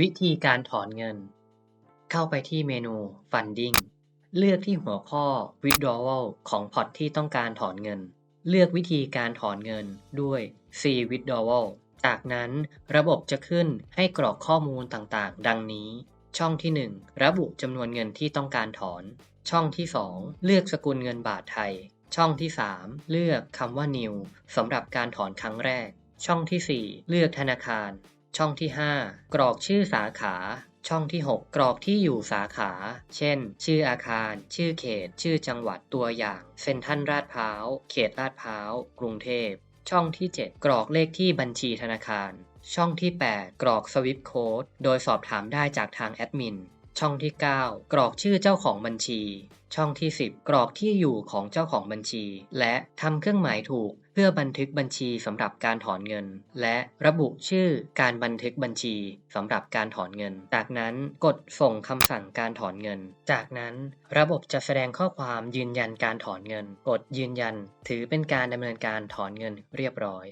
วิธีการถอนเงิน เข้าไปที่เมนู Funding เลือกที่หัวข้อ Withdrawal ของพอร์ตที่ต้องการถอนเงิน เลือกวิธีการถอนเงินด้วย C Withdrawal จากนั้นระบบจะขึ้นให้กรอกข้อมูลต่างๆ ดังนี้ ช่องที่ 1 ระบุจำนวนเงินที่ต้องการถอน ช่องที่ 2 เลือกสกุลเงินบาทไทย ช่องที่ 3 เลือกคำว่า New สำหรับการถอนครั้งแรก ช่องที่ 4 เลือกธนาคาร ช่องที่ 5 กรอกชื่อสาขา ช่องที่ 6 กรอกที่อยู่สาขา เช่น ชื่ออาคาร ชื่อเขต ชื่อจังหวัดตัวอย่าง เซ็นทรัลลาดพร้าว เขตลาดพร้าว กรุงเทพ ช่องที่ 7 กรอกเลขที่บัญชีธนาคาร ช่องที่ 8 กรอกสวิปโค้ด โดยสอบถามได้จากทางแอดมิน ช่องที่ 9 กรอกชื่อเจ้าของบัญชี ช่องที่ 10 กรอกที่อยู่ของเจ้าของบัญชี และทำเครื่องหมายถูกเพื่อบันทึกบัญชีสำหรับการถอนเงิน และระบุชื่อการบันทึกบัญชีสำหรับการถอนเงิน จากนั้นกดส่งคำสั่งการถอนเงิน จากนั้นระบบจะแสดงข้อความยืนยันการถอนเงิน กดยืนยัน ถือเป็นการดำเนินการถอนเงินเรียบร้อย